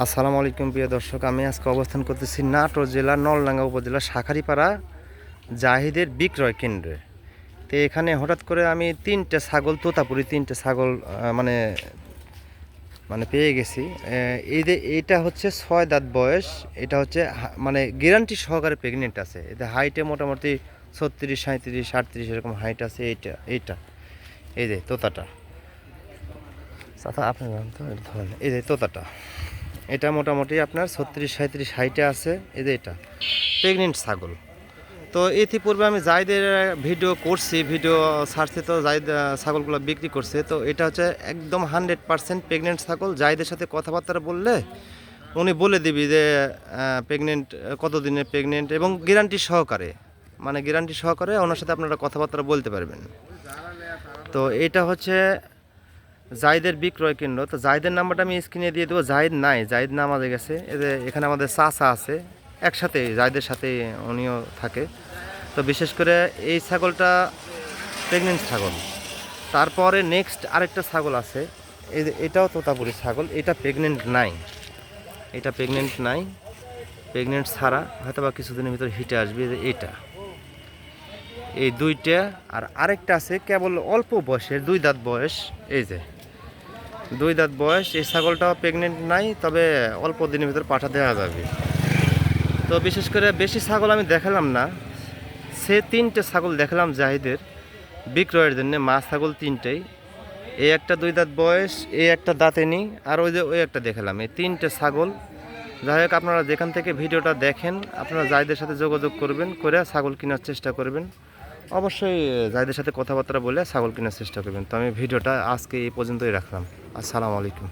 আসসালামু আলাইকুম প্রিয় দর্শক, আমি আজকে অবস্থান করতেছি নাটোর জেলার নলডাঙ্গা উপজেলার শাখারিপাড়া জাহিদের বিক্রয় কেন্দ্রে। তো এখানে হঠাৎ করে আমি তিনটে ছাগল, তোতাপুরি তিনটে ছাগল মানে মানে পেয়ে গেছি। এই যে এইটা হচ্ছে ছয় দাঁত বয়স, এটা হচ্ছে মানে গ্যারান্টি সহকারে প্রেগনেন্ট আছে। এতে হাইটে মোটামুটি ছত্রিশ সাঁত্রিশ আটত্রিশ এরকম হাইট আছে এইটা এইটা, এই যে তোতাটা। চাচা আপনি নাম তো এটা এই যে তোতাটা। এটা মোটামুটি আপনার ছত্রিশ সাঁত্রিশ হাইটে আছে এই যে এটা। প্রেগনেন্ট ছাগল। তো ইতিপূর্বে আমি জায়দের ভিডিও করছি ভিডিও ছাড়ছি তো আহ, ছাগলগুলো বিক্রি করছে। তো এটা হচ্ছে একদম হান্ড্রেড পার্সেন্ট প্রেগনেন্ট ছাগল। জায়দের সাথে কথাবার্তা বললে উনি বলে দিবি যে প্রেগনেন্ট কতদিনের প্রেগনেন্ট এবং গ্যারান্টি সহকারে মানে গ্যারান্টি সহকারে ওনার সাথে আপনারা কথাবার্তা বলতে পারবেন। তো এটা হচ্ছে জাহিদের বিক্রয় কেন্দ্র। তো জাহিদের নাম্বারটা আমি স্ক্রিনে দিয়ে দেবো। জাহিদ নাই, জাহিদ না আমাদের এই যে এখানে আমাদের চাচা আছে, একসাথে জাহিদের সাথে উনিও থাকে। তো বিশেষ করে এই ছাগলটা প্রেগনেন্ট ছাগল। তারপরে নেক্সট আরেকটা ছাগল আছে। এটাও তোতাপুরি ছাগল, এটা প্রেগনেন্ট নাই। এটা প্রেগনেন্ট নাই প্রেগনেন্ট ছাড়া হয়তো বা কিছুদিনের ভিতরে হিটে আসবে এটা। এই দুইটা, আর আরেকটা আছে, কেবল অল্প বয়সের, দুই দাঁত বয়স, এই যে। দুই দাঁত বয়স, এই ছাগলটাও প্রেগনেন্ট নাই, তবে অল্প দিনের ভিতর পাঠা দেওয়া যাবে। তো বিশেষ করে বেশি ছাগল আমি দেখালাম না, সে তিনটে ছাগল দেখালাম জাহিদের বিক্রয়ের জন্য, মা ছাগল তিনটেই। এই একটা দুই দাঁত বয়স, এই একটা দাঁতেনি আর ওই যে ওই একটা দেখালাম। এই তিনটে ছাগল। যাই হোক, আপনারা যেখান থেকে ভিডিওটা দেখেন, আপনারা জাহিদের সাথে যোগাযোগ করবেন, করে ছাগল কেনার চেষ্টা করবেন। অবশ্যই যাদের সাথে কথাবার্তা বলে ছাগল কেনার চেষ্টা করবেন। তো আমি ভিডিওটা আজকে এই পর্যন্তই রাখলাম। আসসালামু আলাইকুম।